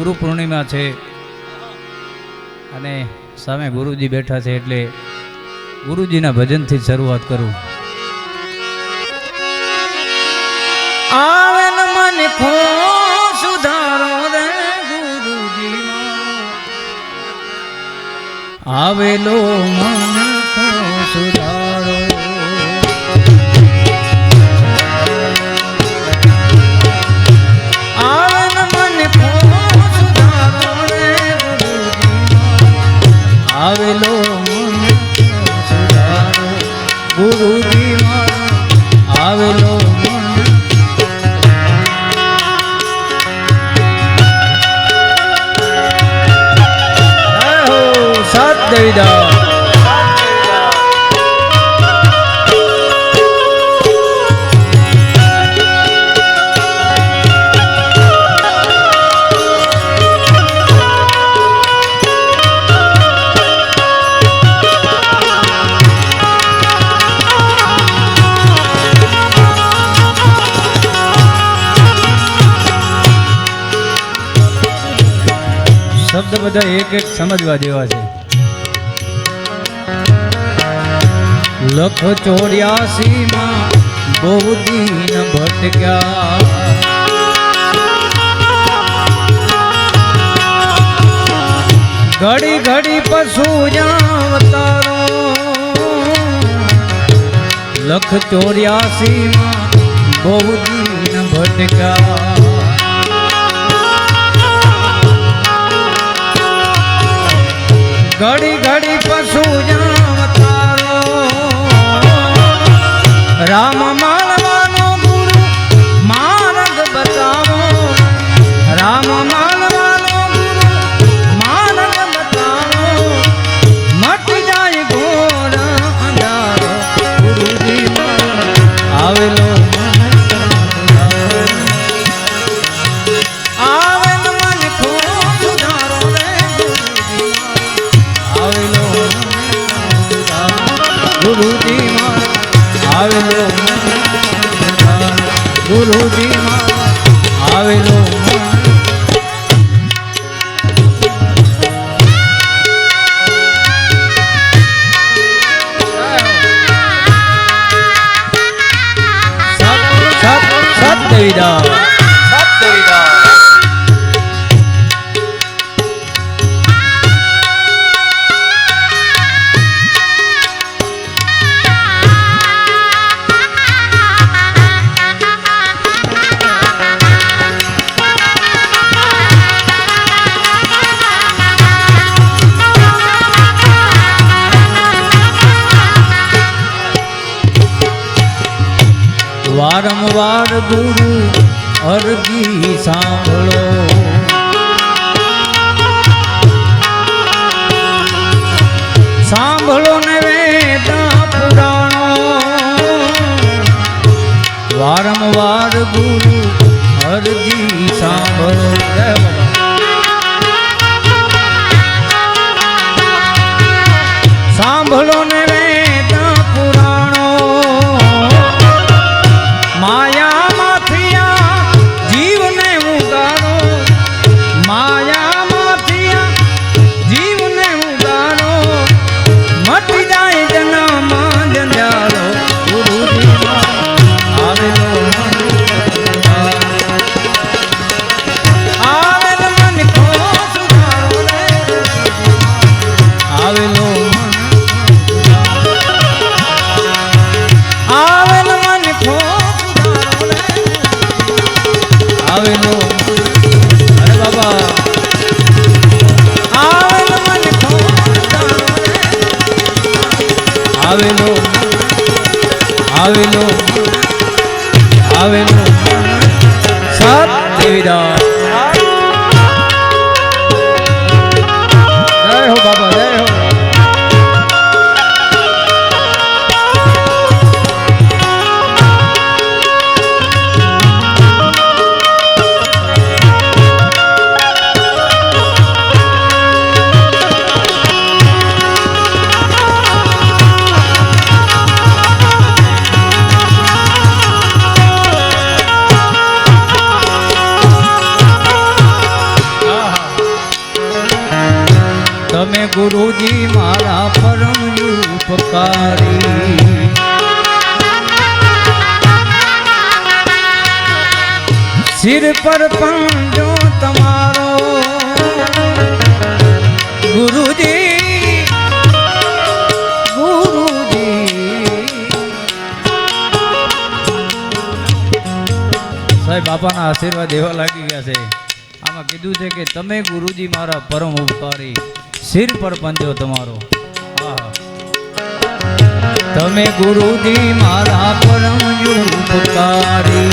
ગુરુ પૂર્ણિમા છે. અને સામે ગુરુજી બેઠા છે એટલે ગુરુજીના ભજનથી શરૂઆત કરું. આવે મને સુધારો આવેલો મન સુધારો ગુરુજી બધા એક એક સમજવા જેવા છે. લખ ચોર્યાસી માં બહુ દિન ભટક્યા. ઘડી ઘડી પશુ જાવતારો લખ ચોર્યાસી માં બહુ દિન ભટક્યા. ઘડી ઘડી પશુ ગુરુજી આવેલો વારંવાર ગુરુ અરજી સાંભળો. સાંભળો ને વેદા પુરાણો. વારંવાર ગુરુ અરજી સાંભળો. આવેલો. અરે બાબા. આવેલો ગુરુજી મારા પરમ ઉપકારી સિર પર પંજો તમારો. ગુરુજી ગુરુજી. સાહેબ બાપાના આશીર્વાદ એવા લાગી ગયા છે. આમાં કીધું છે કે તમે ગુરુજી મારા પરમ ઉપકારી. સિર પર પંજો તમારો. તમે ગુરુજી મારા પરમ ઉપકારી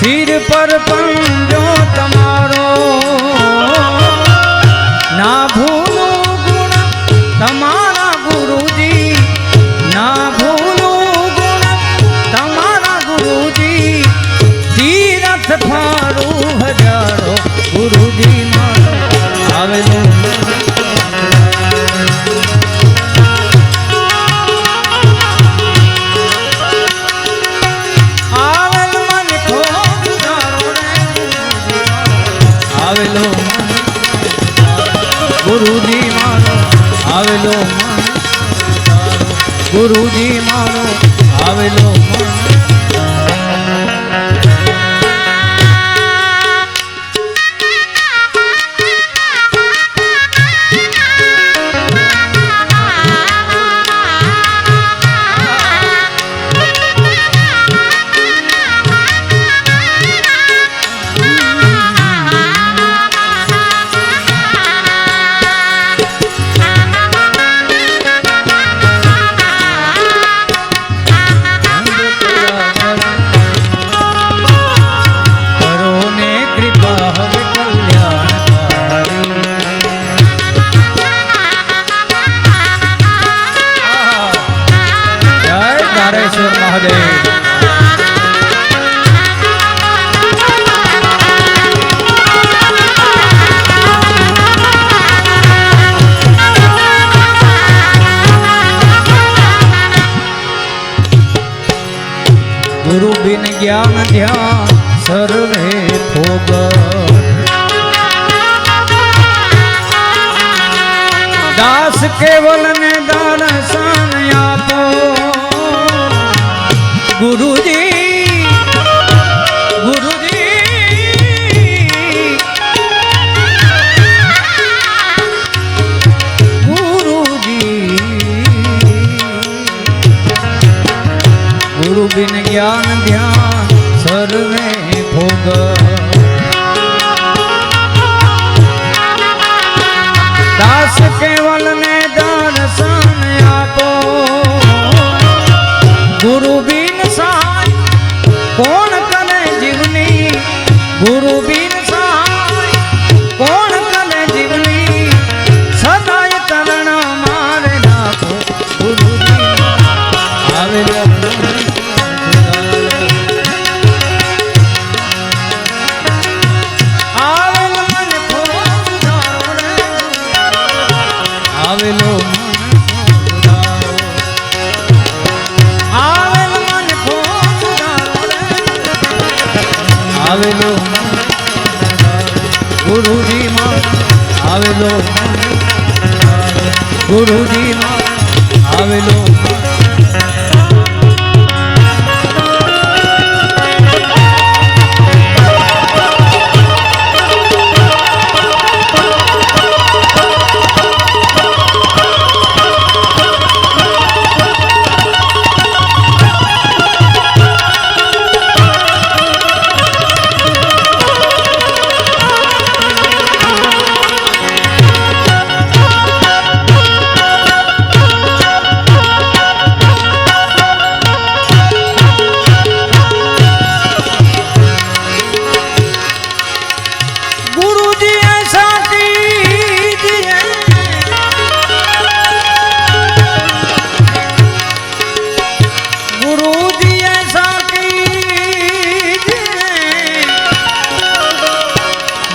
સિર પર પંજો આવેલો મહાદેવ. ગુરુ બિન જ્ઞાન ધ્યાન સર્વે ભોગ. દાસ કેવલ ને દર્શન ગુરુજી આવેલો મન સુધારો. ગુરુજી માં આવેલો મન ગુરુજી માં આવેલો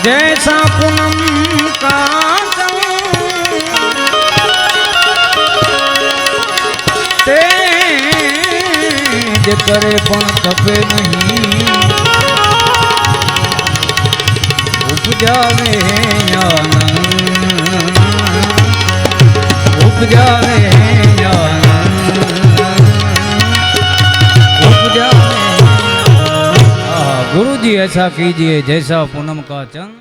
जैसा पूनम का करे पण तपे नहीं ऐसा कीजिए जैसा पूनम का चंद